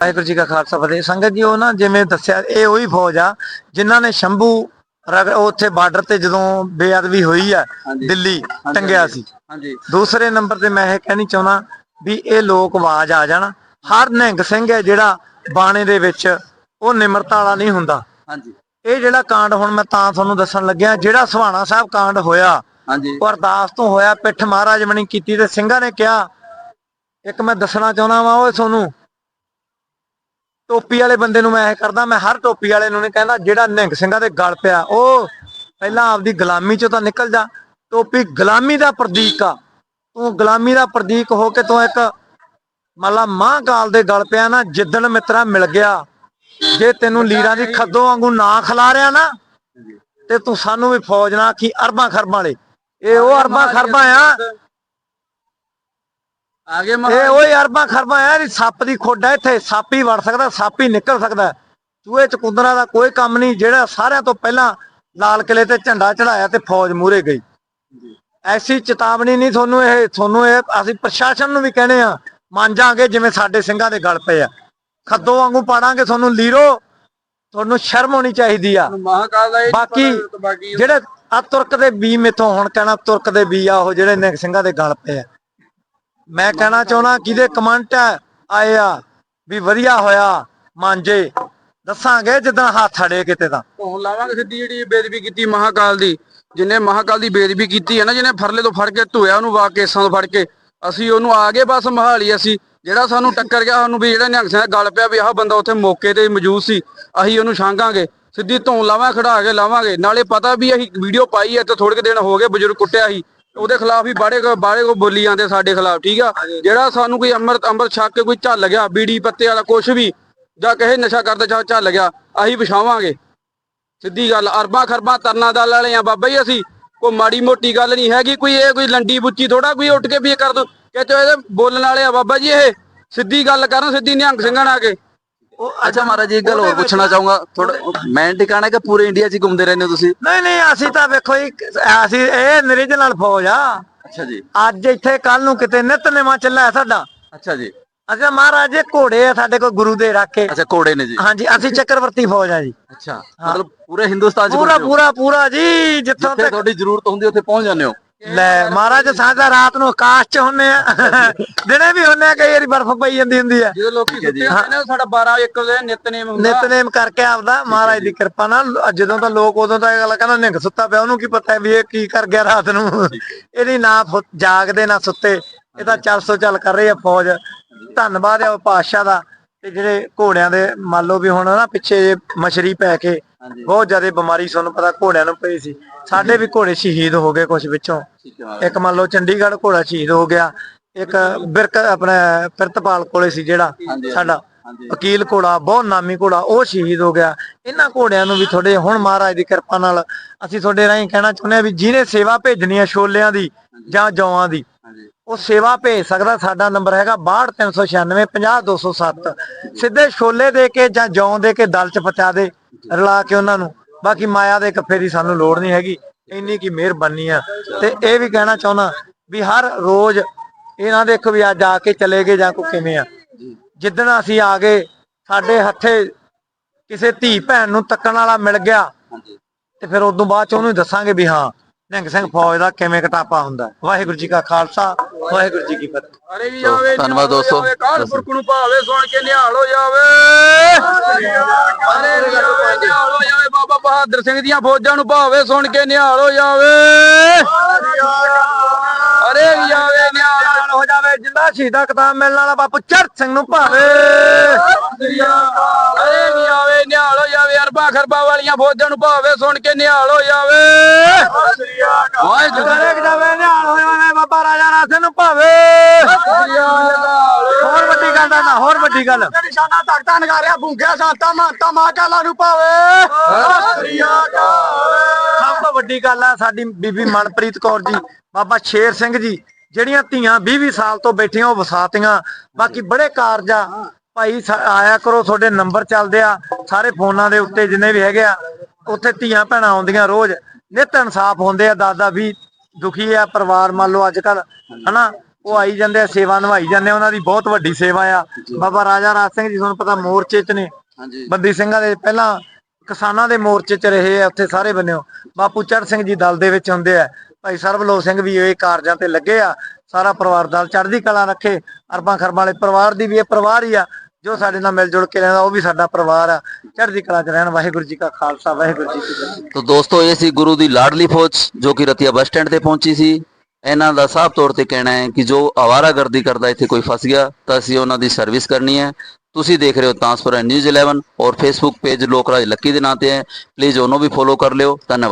ਵਾਹਿਗੁਰੂ ਜੀ ਕਾ ਖਾਲਸਾ ਫਤਿਹ। ਸੰਗਤ ਜੀ ਉਹ ਨਾ ਜਿਵੇਂ ਦੱਸਿਆ ਇਹ ਉਹੀ ਫੌਜ ਆ ਜਿਨ੍ਹਾਂ ਨੇ ਸ਼ੰਭੂ ਉੱਥੇ ਬਾਰਡਰ ਤੇ ਜਦੋਂ ਬੇਅਦਬੀ ਹੋਈ ਆ। ਦਿੱਲੀ ਟੰਗਿਆ ਸੀ। ਹਾਂਜੀ। ਦੂਸਰੇ ਨੰਬਰ ਤੇ ਮੈਂ ਇਹ ਕਹਿਣੀ ਚਾਹੁੰਦਾ ਵੀ ਇਹ ਲੋਕ ਆਵਾਜ਼ ਆ ਜਾਣ। ਹਰ ਨਿਹੰਗ ਸਿੰਘ ਹੈ ਜਿਹੜਾ ਬਾਣੇ ਦੇ ਵਿੱਚ ਉਹ ਨਿਮਰਤਾ ਵਾਲਾ ਨਹੀਂ ਹੁੰਦਾ। ਹਾਂਜੀ। ਇਹ ਜਿਹੜਾ ਕਾਂਡ ਹੁਣ ਮੈਂ ਤਾਂ ਤੁਹਾਨੂੰ ਦੱਸਣ ਲੱਗਿਆ ਜਿਹੜਾ ਸੁਹਾਣਾ ਸਾਹਿਬ ਕਾਂਡ ਹੋਇਆ ਹਾਂਜੀ। ਉਹ ਅਰਦਾਸ ਤੋਂ ਹੋਇਆ ਪਿੱਠ ਮਹਾਰਾਜ ਬਣੀ ਕੀਤੀ ਤੇ ਸਿੰਘਾਂ ਨੇ ਕਿਹਾ ਇੱਕ ਮੈਂ ਦੱਸਣਾ ਚਾਹੁੰਦਾ ਵਾਂ ਓਏ ਤੁਹਾਨੂੰ ਟੋਪੀ ਵਾਲੇ ਬੰਦੇ ਨੂੰ ਮੈਂ ਇਹ ਕਰਦਾ, ਮੈਂ ਹਰ ਟੋਪੀ ਵਾਲੇ ਨੂੰ ਨਹੀਂ ਕਹਿੰਦਾ, ਜਿਹੜਾ ਨਿਹੰਗ ਸਿੰਘਾਂ ਦੇ ਗਲ ਪਿਆ, ਉਹ ਪਹਿਲਾਂ ਆਪਦੀ ਗੁਲਾਮੀ ਚੋਂ ਤਾਂ ਨਿਕਲ ਜਾ। ਟੋਪੀ ਗੁਲਾਮੀ ਦਾ ਪ੍ਰਤੀਕ ਆ। ਤੂੰ ਗੁਲਾਮੀ ਦਾ ਪ੍ਰਤੀਕ ਹੋ ਕੇ ਤੂੰ ਇੱਕ ਮੱਲਾ ਮਹਾਂਕਾਲ ਦੇ ਗਲ ਪਿਆ ਨਾ, ਜਿੱਦਣ ਮਿੱਤਰਾ ਮਿਲ ਗਿਆ, ਜੇ ਤੈਨੂੰ ਲੀਰਾਂ ਦੀ ਖੱਦੋਂ ਵਾਂਗੂ ਨਾ ਖਿਲਾ ਰਿਆ ਨਾ, ਤੇ ਤੂੰ ਸਾਨੂੰ ਵੀ ਫੌਜ ਨਾ ਕੀ ਅਰਬਾਂ ਖਰਬਾਂ ਵਾਲੇ। ਇਹ ਉਹ ਅਰਬਾਂ ਖਰਬਾਂ ਆ ਆਗੇ ਇਹ ਉਹ ਅਰਬਾਂ ਖਰਬਾਂ ਆ ਇਹ ਸੱਪ ਦੀ ਖੋਡ ਆ ਇੱਥੇ ਸੱਪ ਹੀ ਵੜ ਸਕਦਾ ਸੱਪ ਹੀ ਨਿਕਲ ਸਕਦਾ। ਚੂਹੇ ਚਕੁੰਦਰਾਂ ਦਾ ਕੋਈ ਕੰਮ ਨਹੀਂ ਜਿਹੜਾ ਸਾਰਿਆਂ ਤੋਂ ਪਹਿਲਾਂ ਲਾਲ ਕਿਲੇ ਤੇ ਝੰਡਾ ਚੜਾਇਆ ਤੇ ਫੌਜ ਮੂਰੇ ਗਈ। ਐਸੀ ਚੇਤਾਵਨੀ ਨਹੀਂ ਤੁਹਾਨੂੰ ਇਹ ਤੁਹਾਨੂੰ ਇਹ ਅਸੀਂ ਪ੍ਰਸ਼ਾਸਨ ਨੂੰ ਵੀ ਕਹਿੰਦੇ ਆ ਮੰਨ ਜਾਾਂਗੇ ਜਿਵੇਂ ਸਾਡੇ ਸਿੰਘਾਂ ਦੇ ਗਲ ਪਏ ਆ। ਖੱਦੋਂ ਵਾਂਗੂ ਪਾੜਾਂਗੇ ਤੁਹਾਨੂੰ ਲੀਰੋ। ਤੁਹਾਨੂੰ ਸ਼ਰਮ ਹੋਣੀ ਚਾਹੀਦੀ ਆ। ਬਾਕੀ ਜਿਹੜੇ ਆ ਤੁਰਕ ਦੇ ਬੀ ਮੇਥੋਂ ਹੁਣ ਕਹਿਣਾ ਤੁਰਕ ਦੇ ਬੀ ਆ ਉਹ ਜਿਹੜੇ ਨਿਹੰਗ ਸਿੰਘਾਂ ਦੇ ਗਲ ਪਏ ਆ। ਮੈਂ ਕਹਿਣਾ ਚਾਹੁੰਦਾ ਕਿਹਦੇ ਕਮੈਂਟ ਆਏ ਆ, ਵੀ ਵਧੀਆ ਹੋਇਆ, ਮਾਂਜੇ। ਦੱਸਾਂਗੇ ਜਦੋਂ ਹੱਥ ਅੜੇ ਕਿਤੇ ਤਾਂ। ਹੁਣ ਲਾਵਾਂਗੇ ਸਿੱਧੀ ਜਿਹੜੀ ਬੇਦਬੀ ਕੀਤੀ ਮਹਾਕਾਲ ਦੀ। ਜਿਹਨੇ ਮਹਾਕਾਲ ਦੀ ਬੇਦਬੀ ਕੀਤੀ ਹੈ ਨਾ, ਜਿਹਨੇ ਫਰਲੇ ਤੋਂ ਫੜ ਕੇ ਧੋਇਆ, ਉਹਨੂੰ ਵਾ ਕੇਸਾਂ ਤੋਂ ਫੜ ਕੇ, ਅਸੀਂ ਉਹਨੂੰ ਆ ਗਏ ਬਸ ਮਹਾਲੀ ਅਸੀਂ। ਜਿਹੜਾ ਸਾਨੂੰ ਟੱਕਰ ਗਿਆ, ਸਾਨੂੰ ਵੀ ਜਿਹੜਾ ਨਿਹੰਗ ਸਿੰਘ ਗੱਲ ਪਿਆ ਵੀ ਆਹ ਬੰਦਾ ਉੱਥੇ ਮੌਕੇ ਤੇ ਮੌਜੂਦ ਸੀ, ਅਸੀਂ ਉਹਨੂੰ ਛਾਂਗਾਂਗੇ ਸਿੱਧੀ ਧੌਣ ਲਾਵਾਂ, ਖੜਾ ਕੇ ਲਾਵਾਂਗੇ। ਨਾਲੇ ਪਤਾ ਵੀ ਅਸੀਂ ਵੀਡੀਓ ਪਾਈ ਹੈ ਤੇ ਥੋੜੇ ਕੁ ਦਿਨ ਹੋ ਗਏ, ਬਜ਼ੁਰਗ ਕੁੱਟਿਆ ਸੀ। ਉਹਦੇ ਖਿਲਾਫ ਹੀ ਬਾੜੇ ਕੋ ਬਾੜੇ ਕੋ ਬੋਲੀ ਜਾਂਦੇ ਸਾਡੇ ਖਿਲਾਫ, ਠੀਕ ਆ? ਜਿਹੜਾ ਸਾਨੂੰ ਕੋਈ ਅੰਮ੍ਰਿਤ ਅੰਮ੍ਰਿਤ ਛੱਕ ਕੇ ਕੋਈ ਝੱਲ ਗਿਆ, ਬੀੜੀ ਪੱਤੇ ਵਾਲਾ ਕੁਛ ਵੀ, ਜਾਂ ਕਿਸੇ ਨਸ਼ਾ ਕਰਦਾ ਜਾਂ ਝੱਲ ਗਿਆ, ਅਸੀਂ ਵਿਛਾਵਾਂਗੇ। ਸਿੱਧੀ ਗੱਲ, ਅਰਬਾਂ ਖਰਬਾਂ ਤਰਨਾ ਦਲ ਵਾਲੇ ਆ ਬਾਬਾ ਜੀ ਅਸੀਂ। ਕੋਈ ਮਾੜੀ ਮੋਟੀ ਗੱਲ ਨਹੀਂ ਹੈਗੀ, ਕੋਈ ਇਹ ਕੋਈ ਲੰਡੀ ਬੁੱਚੀ ਥੋੜਾ ਕੋਈ ਉੱਠ ਕੇ ਵੀ ਇਹ ਕਰ ਦੋ। ਕਿ ਚੋ ਇਹਦੇ ਬੋਲਣ ਵਾਲੇ ਆ ਬਾਬਾ ਜੀ ਇਹ। ਸਿੱਧੀ ਗੱਲ ਕਰਨ, ਸਿੱਧੀ ਨਿਹੰਗ ਸਿੰਘਾਂ ਆ ਕੇ। ਅੱਛਾ ਮਹਾਰਾਜ ਜੀ ਇੱਕ ਗੱਲ ਹੋਰ ਪੁੱਛਣਾ ਚਾਹੂੰਗਾ। ਥੋੜਾ ਮੈਂ ਟਿਕਾਣਾ ਕਿ ਪੂਰੇ ਇੰਡੀਆ 'ਚ ਹੀ ਘੁੰਮਦੇ ਰਹਿੰਦੇ ਹੋ ਤੁਸੀਂ? ਨਹੀਂ ਨਹੀਂ ਅਸੀਂ ਤਾਂ ਵੇਖੋ ਜੀ ਅਸੀਂ ਇਹ ਨਿਰਜਨਲ ਫੌਜ ਆ। ਅੱਛਾ ਜੀ। ਅੱਜ ਇੱਥੇ ਕੱਲ ਨੂੰ ਕਿਤੇ ਨਿਤਨੇਮਾ ਚੱਲਾ ਹੈ ਸਾਡਾ। ਅੱਛਾ ਜੀ। ਅੱਛਾ ਮਹਾਰਾਜ ਇਹ ਘੋੜੇ ਆ ਸਾਡੇ ਕੋਲ ਗੁਰੂ ਦੇ ਰੱਖੇ ਅੱਛਾ ਕੋੜੇ ਨੇ ਜੀ। ਹਾਂਜੀ ਅਸੀਂ ਚੱਕਰਵਰਤੀ ਫੌਜ ਆ ਜੀ। ਅੱਛਾ ਮਤਲਬ ਪੂਰੇ ਹਿੰਦੁਸਤਾਨ 'ਚ ਪੂਰਾ ਪੂਰਾ ਪੂਰਾ ਜੀ ਜਿੱਥੋਂ ਜਿੱਥੇ ਤੱਕ ਤੁਹਾਡੀ ਜ਼ਰੂਰਤ ਹੁੰਦੀ ਉੱਥੇ ਪਹੁੰਚ ਜਾਂਦੇ ਹੋ? ਲੈ ਮਹਾਰਾਜ ਸਾਡਾ ਰਾਤ ਨੂੰ ਆਕਾਸ਼ 'ਚ ਹੁੰਨੇ ਆ। ਦਿਨੇ ਵੀ ਹੁੰਨੇ ਆ ਕਈ ਵਾਰੀ ਬਰਫ਼ ਪਈ ਜਾਂਦੀ ਹੁੰਦੀ ਆ। ਜਦੋਂ ਲੋਕੀ ਸੁੱਤੇ ਹੁੰਦੇ ਨੇ ਸਾਡਾ 12 1 ਵਜੇ ਨਿਤਨੇਮ ਹੁੰਦਾ। ਨਿਤਨੇਮ ਕਰਕੇ ਆਪਦਾ ਮਹਾਰਾਜ ਦੀ ਕਿਰਪਾ ਨਾਲ ਜਦੋਂ ਤਾਂ ਲੋਕ ਉਦੋਂ ਤਾਂ ਇਹ ਗੱਲ ਕਹਿੰਦਾ ਨਿੰਗ ਸੁੱਤਾ ਪਿਆ ਉਹਨੂੰ ਕੀ ਪਤਾ ਵੀ ਇਹ ਕੀ ਕਰ ਗਿਆ ਰਾਤ ਨੂੰ। ਇਹਦੀ ਨਾ ਜਾਗਦੇ ਨਾ ਸੁੱਤੇ। ਇਹ ਤਾਂ ਚੱਲ ਸੋ ਚੱਲ ਕਰ ਰਹੀ ਆ ਫੌਜ। ਧੰਨਵਾਦ ਆ ਉਹ ਪਾਤਸ਼ਾਹ ਦਾ। ਤੇ ਜਿਹੜੇ ਘੋੜਿਆਂ ਦੇ ਮੰਨ ਲਓ ਵੀ ਹੁਣ ਨਾ ਪਿੱਛੇ ਮਛਰੀ ਪੈ ਕੇ ਬਹੁਤ ਜ਼ਿਆਦਾ ਬਿਮਾਰੀ ਤੁਹਾਨੂੰ ਪਤਾ ਘੋੜਿਆਂ ਨੂੰ ਪਈ ਸੀ। ਸਾਡੇ ਵੀ ਘੋੜੇ ਸ਼ਹੀਦ ਹੋ ਗਏ ਕੁਝ ਵਿੱਚੋਂ। ਇੱਕ ਮੰਨ ਲਓ ਚੰਡੀਗੜ੍ਹ ਘੋੜਾ ਸ਼ਹੀਦ ਹੋ ਗਿਆ। ਇੱਕ ਬਿਰਕ ਆਪਣਾ ਪ੍ਰਿਤਪਾਲ ਕੋਲੇ ਸੀ ਜਿਹੜਾ ਸਾਡਾ ਵਕੀਲ ਘੋੜਾ ਬਹੁਤ ਨਾਮੀ ਘੋੜਾ ਉਹ ਸ਼ਹੀਦ ਹੋ ਗਿਆ। ਇਹਨਾਂ ਘੋੜਿਆਂ ਨੂੰ ਵੀ ਥੋੜੇ ਹੁਣ ਮਹਾਰਾਜ ਦੀ ਕਿਰਪਾ ਨਾਲ ਅਸੀਂ ਤੁਹਾਡੇ ਰਾਹੀਂ ਕਹਿਣਾ ਚਾਹੁੰਦੇ ਆ ਵੀ ਜਿਹਨੇ ਸੇਵਾ ਭੇਜਣੀ ਆ ਛੋਲਿਆਂ ਦੀ ਜਾਂ ਜੌਆਂ ਦੀ ਉਹ ਸੇਵਾ ਭੇਜ ਸਕਦਾ। ਸਾਡਾ ਨੰਬਰ ਹੈਗਾ 62396 50207 ਸਿੱਧੇ ਛੋਲੇ ਦੇ ਕੇ ਜਾਂ ਜੌਂ ਦੇ ਕੇ ਦਲ ਚ ਪਹੁੰਚਾ ਦੇ। ਰਲਾ ਕੇ ਉਹਨਾਂ ਨੂੰ। ਬਾਕੀ ਮਾਇਆ ਦੇ ਕੱਫੇ ਦੀ ਸਾਨੂੰ ਲੋੜ ਨਹੀਂ ਹੈਗੀ। ਇੰਨੀ ਕੀ ਮਿਹਰਬਾਨੀ ਆ। ਤੇ ਇਹ ਵੀ ਕਹਿਣਾ ਚਾਹੁੰਦਾ ਵੀ ਹਰ ਰੋਜ਼ ਇਹ ਨਾ ਦੇਖੋ ਵੀ ਅੱਜ ਆ ਕੇ ਚਲੇ ਗਏ ਜਾਂ ਕੋ ਕਿਵੇਂ ਆ। ਜਿੱਦਣ ਅਸੀਂ ਆ ਗਏ ਸਾਡੇ ਹੱਥੇ ਕਿਸੇ ਧੀ ਭੈਣ ਨੂੰ ਤੱਕਣ ਵਾਲਾ ਮਿਲ ਗਿਆ। ਹਾਂਜੀ। ਤੇ ਫਿਰ ਉਦੋਂ ਬਾਅਦ ਚ ਉਹਨੂੰ ਦੱਸਾਂਗੇ ਵੀ ਹਾਂ ਨਿਹੰਗ ਸਿੰਘ ਫੌਜ ਦਾ ਕਿਵੇਂ ਕਟਾਪਾ ਹੁੰਦਾ। ਵਾਹਿਗੁਰੂ ਜੀ ਕਾ ਖਾਲਸਾ ਵਾਹਿਗੁਰੂ ਜੀ ਕੀ ਫਤਿਹ। ਧੰਨਵਾਦ ਦੋਸਤੋ। ਕਾਲ ਪੁਰਖ ਨੂੰ ਭਾਵੇ ਸੁਣ ਕੇ ਨਿਹਾਲ ਹੋ ਜਾਵੇ। ਬਹਾਦਰ ਸਿੰਘ ਦੀਆਂ ਫੌਜਾਂ ਨੂੰ ਭਾਵੇ ਸੁਣ ਕੇ ਨਿਹਾਲ ਹੋ ਜਾਵੇ। ਅਰੇ ਵੀ ਜਾਵੇ ਨਿਹਾਲ ਹੋ ਜਾਵੇ ਜਿੰਦਾ ਸ਼ਹੀਦਾ ਕਿਤਾਬ ਮਿਲਣ ਵਾਲਾ ਬਾਪੂ ਚਰਚ ਸਿੰਘ ਨੂੰ ਭਾਵੇ। ਅਰੇ ਵੀ ਆਵੇ ਨਿਹਾਲ ਹੋ ਜਾਵੇ ਅਰਬਾਂ ਖਰਬਾਂ ਵਾਲੀਆਂ ਫੌਜਾਂ ਨੂੰ ਭਾਵੇ ਸੁਣ ਕੇ ਨਿਹਾਲ ਹੋ ਜਾਵੇ। ਵਾਹਿਗੁਰੂ ਵੱਡੀ ਗੱਲ? ਨਿਸ਼ਾਨਾ ਤਖਤਾ ਨਗਾਰਿਆ ਭੁੰਗਿਆ ਸਾਤਾ ਮਾਤਾ ਮਾਂ ਕਾਲਾ ਨੂੰ ਭਾਵੇ। ਸਭ ਤੋਂ ਵੱਡੀ ਗੱਲ ਆ ਸਾਡੀ ਬੀਬੀ ਮਨਪ੍ਰੀਤ ਕੌਰ ਜੀ ਬਾਬਾ ਸ਼ੇਰ ਸਿੰਘ ਜੀ ਜਿਹੜੀਆਂ ਧੀਆਂ 20-20 ਸਾਲ ਤੋਂ ਬੈਠੀਆਂ ਉਹ ਵਸਾਤੀਆਂ। ਬਾਕੀ ਬੜੇ ਕਾਰਜ ਆ। ਭਾਈ ਆਇਆ ਕਰੋ ਤੁਹਾਡੇ ਨੰਬਰ ਚੱਲਦੇ ਆ। ਸਾਰੇ ਫੋਨਾਂ ਦੇ ਉੱਤੇ ਜਿੰਨੇ ਵੀ ਹੈਗੇ ਆ ਉੱਥੇ ਧੀਆਂ ਭੈਣਾਂ ਆਉਂਦੀਆਂ ਰੋਜ਼। ਨਿਤ ਇਨਸਾਫ ਹੁੰਦੇ ਆ ਦਾਦਾ ਵੀ ਦੁਖੀ ਆ ਪਰਿਵਾਰ ਮੰਨ ਲਓ ਅੱਜ ਕੱਲ ਹਨਾ? ਉਹ ਆਈ ਜਾਂਦੇ ਆ ਸੇਵਾ ਨਿਭਾਈ ਜਾਂਦੇ ਆ ਉਹਨਾਂ ਦੀ ਬਹੁਤ ਵੱਡੀ ਸੇਵਾ ਆ। ਬਾਬਾ ਰਾਜਾ ਰਾਜ ਸਿੰਘ ਜੀ ਤੁਹਾਨੂੰ ਪਤਾ ਮੋਰਚੇ 'ਚ ਨੇ। ਹਾਂਜੀ। ਬੰਦੀ ਸਿੰਘਾਂ ਦੇ ਪਹਿਲਾਂ ਕਿਸਾਨਾਂ ਦੇ ਮੋਰਚੇ 'ਚ ਰਹੇ ਆ ਉੱਥੇ ਸਾਰੇ ਬੰਨਿਓ ਬਾਪੂ ਚੜ੍ਹ ਸਿੰਘ ਜੀ ਦਲ ਦੇ ਵਿੱਚ ਹੁੰਦੇ ਆ। ਭਾਈ ਸਰਬਲੋਕ ਸਿੰਘ ਵੀ ਇਹ ਕਾਰਜਾਂ ਤੇ ਲੱਗੇ ਆ। ਸਾਰਾ ਪਰਿਵਾਰ ਦਲ ਚੜ੍ਹਦੀ ਕਲਾ ਰੱਖੇ। ਅਰਬਾਂ ਖਰਬਾਂ ਵਾਲੇ ਪਰਿਵਾਰ ਦੀ ਵੀ ਇਹ ਪਰਿਵਾਰ ਹੀ ਆ। ਜੋ ਸਾਡੇ ਨਾਲ ਮਿਲ ਜੁਲ ਕੇ ਰਹਿੰਦਾ ਉਹ ਵੀ ਸਾਡਾ ਪਰਿਵਾਰ ਆ। ਚੜ੍ਹਦੀ ਕਲਾ 'ਚ ਰਹਿਣ। ਵਾਹਿਗੁਰੂ ਜੀ ਕਾ ਖਾਲਸਾ ਵਾਹਿਗੁਰੂ ਜੀ ਕੀ ਫਤਿਹ। ਤੋ ਦੋਸਤੋ ਇਹ ਸੀ ਗੁਰੂ ਦੀ ਲਾਡਲੀ ਫੌਜ ਜੋ ਕਿ ਰਤੀਆ ਬੱਸ ਸਟੈਂਡ ਤੇ ਪਹੁੰਚੀ ਸੀ। ਇਹਨਾਂ ਦਾ ਸਾਫ਼ ਤੌਰ ਤੇ ਕਹਿਣਾ ਹੈ ਕਿ ਜੋ ਆਵਾਰਾਗਰਦੀ ਕਰਦਾ ਇੱਥੇ ਕੋਈ ਫਸ ਗਿਆ, ਤਾਂ ਅਸੀਂ ਉਹਨਾਂ ਦੀ ਸਰਵਿਸ ਕਰਨੀ ਹੈ। ਤੁਸੀਂ ਦੇਖ ਰਹੇ ਹੋ ਤਾਂਸਪੁਰਾ ਨਿਊਜ਼ 11 ਔਰ ਫੇਸਬੁੱਕ ਪੇਜ ਲੋਕਰਾਜ ਲੱਕੀ ਦੇ ਨਾਂ ਤੇ ਹੈ। ਪਲੀਜ਼ ਉਹਨੂੰ ਵੀ ਫੋਲੋ ਕਰ ਲਿਓ। ਧੰਨਵਾਦ।